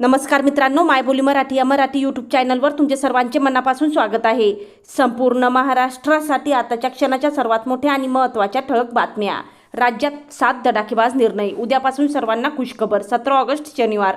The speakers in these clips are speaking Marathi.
नमस्कार मित्रांनो मायबोली मराठी या मराठी यूट्यूब चॅनलवर तुमचे सर्वांचे मनापासून स्वागत आहे. संपूर्ण महाराष्ट्रासाठी आताच्या क्षणाच्या सर्वात मोठ्या आणि महत्त्वाच्या ठळक बातम्या. राज्यात सात धडाकेबाज निर्णय. उद्यापासून सर्वांना खुशखबर. सतरा ऑगस्ट शनिवार.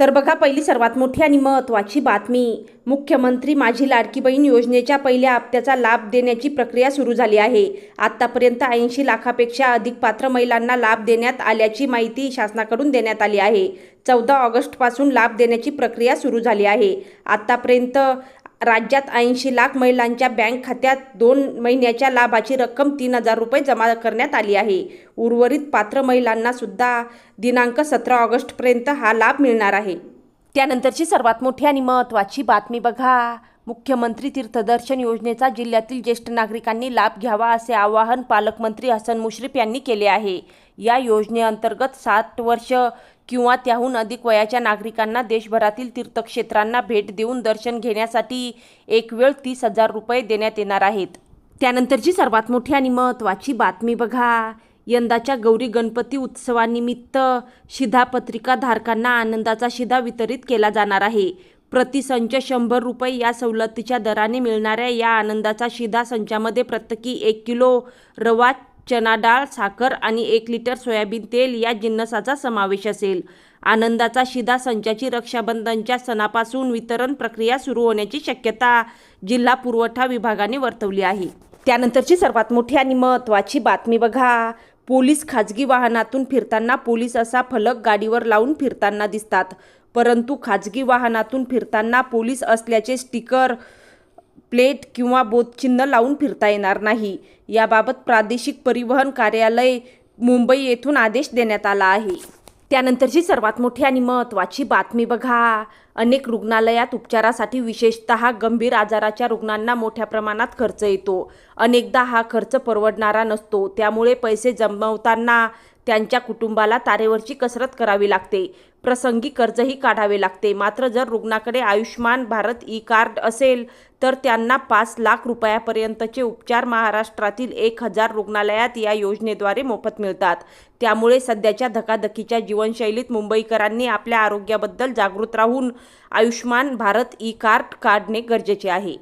तर बघा पहिली सर्वात मोठी आणि महत्त्वाची बातमी. मुख्यमंत्री माझी लाडकी बहीण योजनेच्या पहिल्या हप्त्याचा लाभ देण्याची प्रक्रिया सुरू झाली आहे. आत्तापर्यंत ऐंशी लाखापेक्षा अधिक पात्र महिलांना लाभ देण्यात आल्याची माहिती शासनाकडून देण्यात आली आहे. चौदा ऑगस्टपासून लाभ देण्याची प्रक्रिया सुरू झाली आहे. आत्तापर्यंत राज्यात ऐंशी लाख महिलांच्या बँक खात्यात दोन महिन्याच्या लाभाची रक्कम तीन हजार रुपये जमा करण्यात आली आहे. उर्वरित पात्र महिलांना सुद्धा दिनांक सतरा ऑगस्टपर्यंत हा लाभ मिळणार आहे. त्यानंतरची सर्वात मोठी आणि महत्त्वाची बातमी बघा. मुख्यमंत्री तीर्थदर्शन योजनेचा जिल्ह्यातील ज्येष्ठ नागरिकांनी लाभ घ्यावा असे आवाहन पालकमंत्री हसन मुश्रीफ यांनी केले आहे. या योजनेअंतर्गत साठ वर्ष किंवा त्याहून अधिक वयाच्या नागरिकांना देशभरातील तीर्थक्षेत्रांना भेट देऊन दर्शन घेण्यासाठी एक वेळ तीस हजार रुपये देण्यात येणार आहेत. त्यानंतरची सर्वात मोठी आणि महत्त्वाची बातमी बघा. यंदाच्या गौरी गणपती उत्सवानिमित्त शिधापत्रिका धारकांना आनंदाचा शिधा वितरित केला जाणार आहे. प्रतिसंच शंभर रुपये या सवलतीच्या दराने मिळणाऱ्या या आनंदाचा शिधा संचामध्ये प्रत्येकी एक किलो रवा चना डाळ साखर आणि एक लिटर सोयाबीन तेल या जिन्नसाचा समावेश असेल. आनंदाचा शिधा संचाची रक्षाबंधनच्या सणापासून वितरण प्रक्रिया सुरू होण्याची शक्यता जिल्हा पुरवठा विभागाने वर्तवली आहे. त्यानंतरची सर्वात मोठी आणि महत्त्वाची बातमी बघा. पोलीस खाजगी वाहनातून फिरताना पोलीस असा फलक गाडीवर लावून फिरताना दिसतात. परंतु खाजगी वाहनातून फिरताना पोलीस असल्याचे स्टिकर प्लेट किंवा बोधचिन्ह लावून फिरता येणार नाही. याबाबत प्रादेशिक परिवहन कार्यालय मुंबई येथून आदेश देण्यात आला आहे. त्यानंतरची सर्वात मोठी आणि महत्त्वाची बातमी बघा. अनेक रुग्णालयात उपचारासाठी विशेषतः गंभीर आजाराच्या रुग्णांना मोठ्या प्रमाणात खर्च येतो. अनेकदा हा खर्च परवडणारा नसतो. त्यामुळे पैसे जमवताना त्यांच्या कुटुंबाला तारेवरची कसरत करावी लागते. प्रसंगी कर्जही काढावे लागते. मात्र जर रुग्णाकडे आयुष्यमान भारत ई कार्ड असेल तर त्यांना पाच लाख रुपयापर्यंतचे उपचार महाराष्ट्रातील एक हजार रुग्णालयात या योजनेद्वारे मोफत मिळतात. त्यामुळे सध्याच्या धकाधकीच्या जीवनशैलीत मुंबईकरांनी आपल्या आरोग्याबद्दल जागृत राहून आयुष्यमान भारत ई कार्ड काढणे गरजेचे आहे.